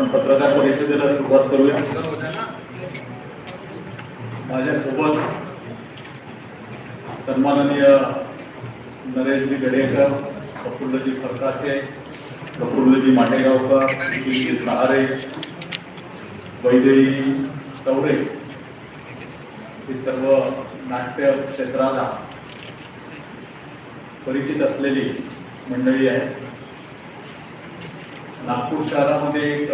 आपण पत्रकार परिषदेला सुरुवात करूया. माझ्यासोबत सन्माननीय नरेशजी गडेकर प्रफुल्लजी फरकासे प्रफुल्लजी माटेगावकर सुशीलजी सहारे वैदेही चौरे हे सर्व नाट्य क्षेत्राला परिचित असलेली मंडळी आहे नागपूर शहरामध्ये एक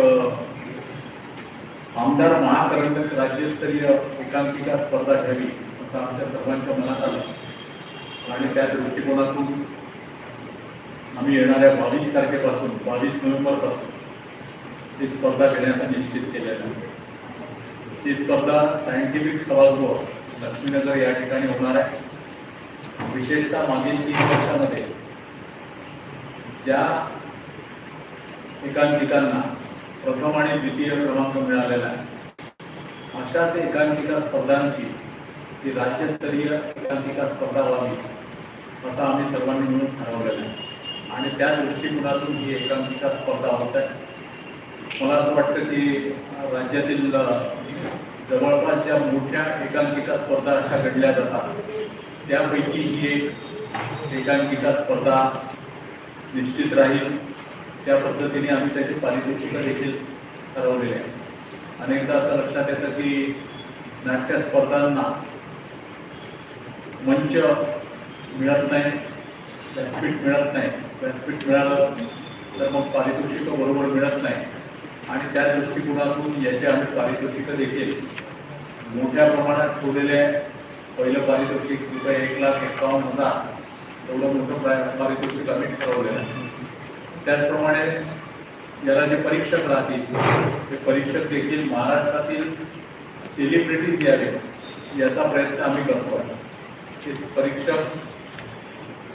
आमदार महाकरंडक राज्यस्तरीय एकांकिका स्पर्धा घ्यावी असं आमच्या सर्वांच्या मनात आलं. आणि त्या दृष्टिकोनातून आम्ही येणाऱ्या बावीस तारखेपासून बावीस नोव्हेंबरपासून ती स्पर्धा घेण्याचा निश्चित केलेला आहे. ही स्पर्धा सायंटिफिक सभागृह लक्ष्मीनगर या ठिकाणी होणार आहे. विशेषतः मागील तीन वर्षामध्ये ज्या एकांकिकांना. प्रथम आणि द्वितीय क्रमांक मिळालेला आहे. अशाच एकांकिका स्पर्धांची ती राज्यस्तरीय एकांकिका स्पर्धा व्हावी असं आम्ही सर्वांनी मिळून ठरवलेलं आहे. आणि त्या दृष्टिकोनातून ही एकांकिका स्पर्धा होत आहे. मला असं वाटतं की राज्यातील जवळपास ज्या मोठ्या एकांकिका स्पर्धा अशा घडल्या जातात. त्यापैकी ही एक एकांकिका स्पर्धा निश्चित राहील. त्या पद्धतीने आम्ही त्याची पारितोषिकं देखील ठरवलेली आहे अनेकदा असं लक्षात येतं की नाट्य स्पर्धांना मंच मिळत नाही व्यासपीठ मिळत नाही. व्यासपीठ मिळालं तर मग पारितोषिकं बरोबर मिळत नाही. आणि त्या दृष्टिकोनातून याचे आम्ही पारितोषिकं देखील मोठ्या प्रमाणात ठेवलेले आहे. पहिलं पारितोषिक रुपये एक लाख एकावन्न हजार एवढं मोठं पारितोषिक आम्ही ठरवलेलं आहे. त्याचप्रमाणे याला जे परीक्षक राहतील ते परीक्षक देखील महाराष्ट्रातील सेलिब्रिटीज यावे याचा प्रयत्न आम्ही करतो आहे. ते परीक्षक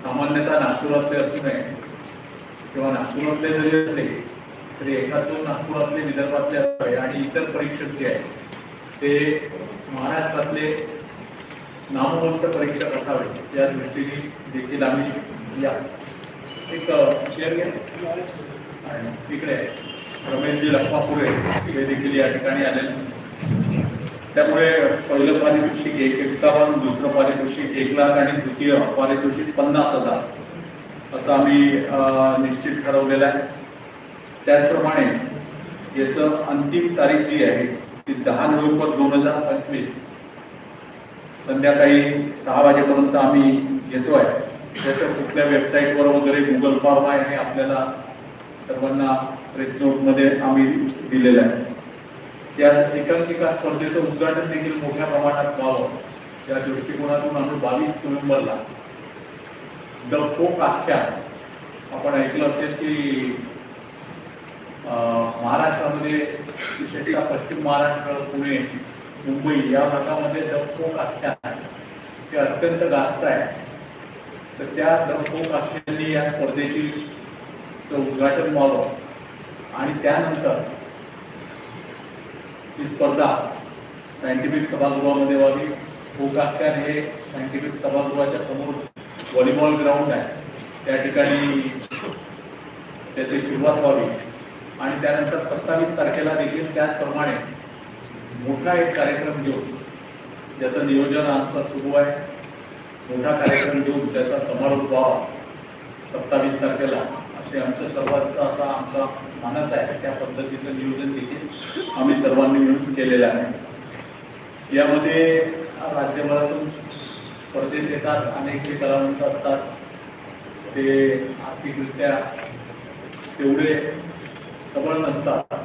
सामान्यतः नागपुरातले असू नये किंवा नागपुरातले जरी असले तरी एखादून नागपुरातले विदर्भातले असावे आणि इतर परीक्षक जे आहेत ते महाराष्ट्रातले नामवंत परीक्षक असावे या दृष्टीने देखील आम्ही या एक चेअर घ्या आणि तिकडे रमेशजी लप्पापुरे हे देखील या ठिकाणी आले. त्यामुळे पहिलं पारितोषिक एक एकावन्न दुसरं पारितोषिक एक लाख आणि तृतीय पारितोषिक पन्नास हजार. असं आम्ही निश्चित ठरवलेलं आहे. त्याचप्रमाणे याचं अंतिम तारीख जी आहे ती दहा नोव्हेंबर दोन हजार पंचवीस. संध्याकाळी सहा वाजेपर्यंत आम्ही घेतो आहे त्याच्या कुठल्या वेबसाईटवर वगैरे गुगल फॉर्म आहे हे आपल्याला सर्वांना प्रेस नोटमध्ये आम्ही दिलेलं आहे. या एकांकिका स्पर्धेचं उद्घाटन देखील मोठ्या प्रमाणात व्हावं. या दृष्टिकोनातून आम्ही बावीस नोव्हेंबरला द फोक आख्यान आपण ऐकलं असेल की अं, महाराष्ट्रामध्ये विशेषतः पश्चिम महाराष्ट्र पुणे मुंबई या भागामध्ये द फोक आख्यान हे अत्यंत गास्त आहे. तर त्या द फोक या स्पर्धेची उद्घाटन व्हावं आणि त्यानंतर ही स्पर्धा सायंटिफिक सभागृहामध्ये व्हावी. फोकाख्यान हे सायंटिफिक सभागृहाच्या समोर व्हॉलीबॉल ग्राउंड आहे. त्या ठिकाणी त्याची सुरुवात व्हावी. आणि त्यानंतर सत्तावीस तारखेला देखील त्याचप्रमाणे मोठा एक कार्यक्रम घेऊन ज्याचं नियोजन आमचं सुरू आहे. मोठा कार्यक्रम घेऊन त्याचा समारोप व्हावा. सत्तावीस तारखेला असे आमच्या सर्वांचा असा आमचा मानस आहे. त्या पद्धतीचं नियोजन देखील आम्ही सर्वांनी मिळून केलेलं आहे. यामध्ये राज्यभरातून स्पर्धेत येतात अनेक जे कलावंत असतात. ते आर्थिकरित्या तेवढे सबळ नसतात.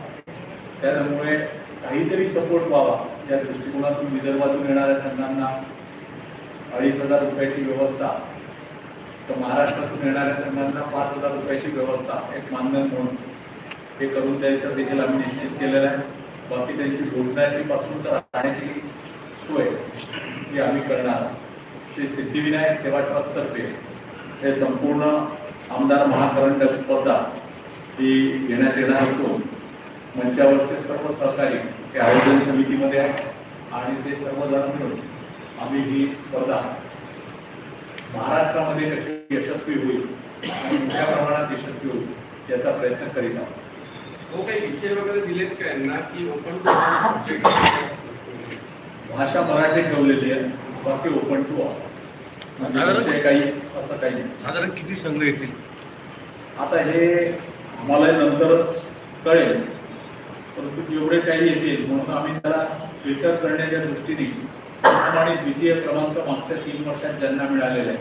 त्यामुळे काहीतरी सपोर्ट व्हावा या दृष्टिकोनातून विदर्भातून येणाऱ्या संघांना अडीच हजार रुपयाची व्यवस्था. तर महाराष्ट्रातून येणाऱ्या संघांना पाच हजार रुपयाची व्यवस्था एक मानधन म्हणून. हे करून द्यायचं देखील आम्ही निश्चित केलेलं आहे. बाकी त्यांची भोजनाची तर राहण्याची सोय ही आम्ही करणार. ते सिद्धिविनायक सेवा ट्रस्टतर्फे हे संपूर्ण आमदार महाकरंडक स्पर्धा ही घेण्यात येणार असून मंचावरचे सर्व सहकारी हे आयोजन समितीमध्ये आहे. आणि ते सर्वजण मिळून आम्ही ही स्पर्धा महाराष्ट्रामध्ये कशी यशस्वी होईल आणि मोठ्या प्रमाणात यशस्वी होईल याचा प्रयत्न करीत आहोत. हो काही विषय वगैरे दिलेत का यांना की ओपन भाषा मराठी ठेवलेली आहे. बाकी ओपन टू विषय काही असं काही नाही. साधारण किती संघ येतील? आता हे आम्हाला नंतरच कळेल. परंतु जेवढे काही येतील म्हणून आम्ही त्याला विचार करण्याच्या दृष्टीने प्रथम आणि द्वितीय क्रमांक मागच्या तीन वर्षात ज्यांना मिळालेले आहे.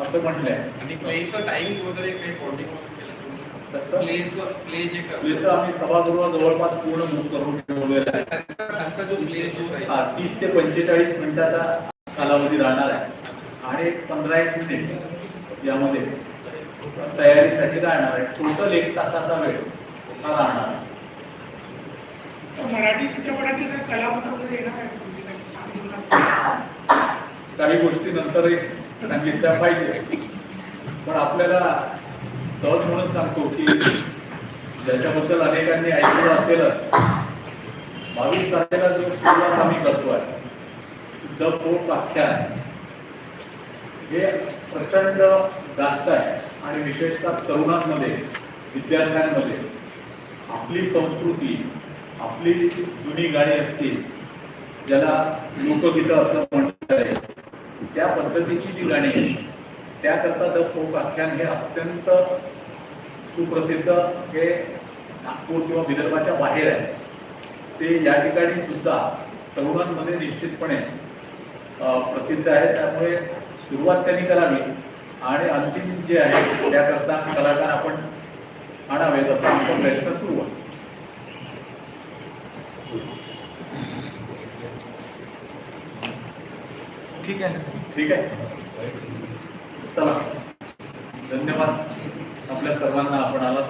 असं म्हटलंय. आणि प्लेचं टाइम वगैरे काही कोडिंग केलं तसं? प्लेचं प्ले जे प्लेचं आम्ही सभागृह जवळपास पूर्ण बुक करून ठेवलेलं आहे. त्यांचा त्यांचा जो प्ले जो आहे हा तीस ते पंचेचाळीस मिनिटाचा कालावधी राहणार आहे. आणि एक पंधरा एक मिनिट यामध्ये तयारीसाठी राहणार आहे. टोटल एक तासाचा वेळ हा राहणार आहे. मराठी चित्रपटातील काही कलावंत येणार म्हणजे काही गोष्टी नंतर सांगितल्या पाहिजे. पण आपल्याला सहज म्हणून सांगतो की ज्याच्याबद्दल अनेकांनी ऐकलं असेलच बावीस तारखेला जो सुरुवात आम्ही करतोय द फोक आख्यान हे प्रचंड जास्त आहे आणि विशेषतः तरुणांमध्ये विद्यार्थ्यांमध्ये आपली संस्कृती आपली जुनी गाणी असतील ज्याला लोकगीतं असं म्हणतात त्या पद्धतीची जी गाणी आहेत त्याकरता द फोक आख्यान हे अत्यंत सुप्रसिद्ध हे नागपूर किंवा विदर्भाच्या बाहेर आहे. ते या ठिकाणी सुद्धा तरुणांमध्ये निश्चितपणे प्रसिद्ध आहे. त्यामुळे सुरुवात त्यांनी करावी आणि अंतिम जे आहे त्याकरता कलाकार आपण आणावेत असा आमचा प्रयत्न सुरू आहे. ठीक आहे. ठीक आहे. चला. धन्यवाद. आपल्या सर्वांना आपण आला